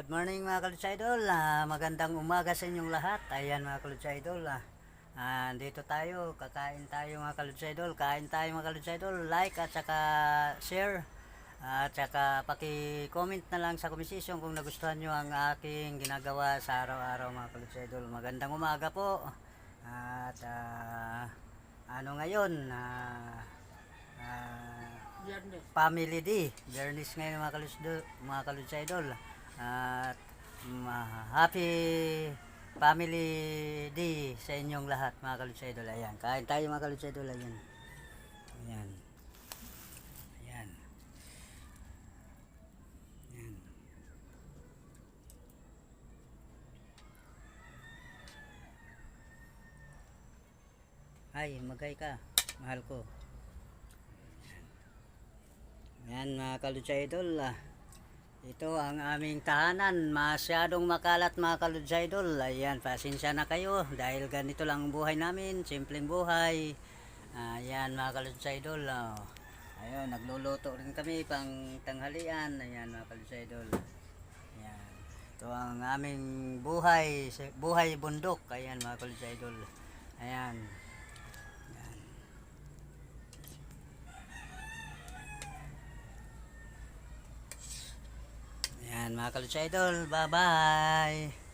Good morning mga Kaluts Idol. Ah, magandang umaga sa inyong lahat. Ayan mga Kaluts Idol. Ah, ah, dito tayo. Kakain tayo mga Kaluts Idol. Kain tayo mga Kaluts Idol. Like at saka share. At saka paki-comment na lang sa komisisyon kung nagustuhan nyo ang aking ginagawa sa araw-araw mga Kaluts Idol. Magandang umaga po. At ah, ano ngayon? Ah, Viernes. Family D. Bernis ngayon mga kaluts, mga kaluts idol. At mm, ah, happy Family D sa inyong lahat mga kaluts idol. Ayan, kain tayo mga kaluts idol. Ayan. Ayan. Ayan. Ayan. Ay, magay ka. Mahal ko. Yan mga kaludsa idol. ah. Ito ang aming tahanan. Masyadong makalat mga kaludsa idol. Ayan, pasensya na kayo. Dahil ganito lang ang buhay namin. Simpleng buhay. Ayan mga kaludsa idol. ah. Ayun, nagluluto rin kami pang tanghalian. Ayan mga kaludsa idol. Ayan. Ito ang aming buhay. Buhay bundok. Ayan mga kaludsa idol. Ayan. Ayan mga kalutsa idol. Bye-bye.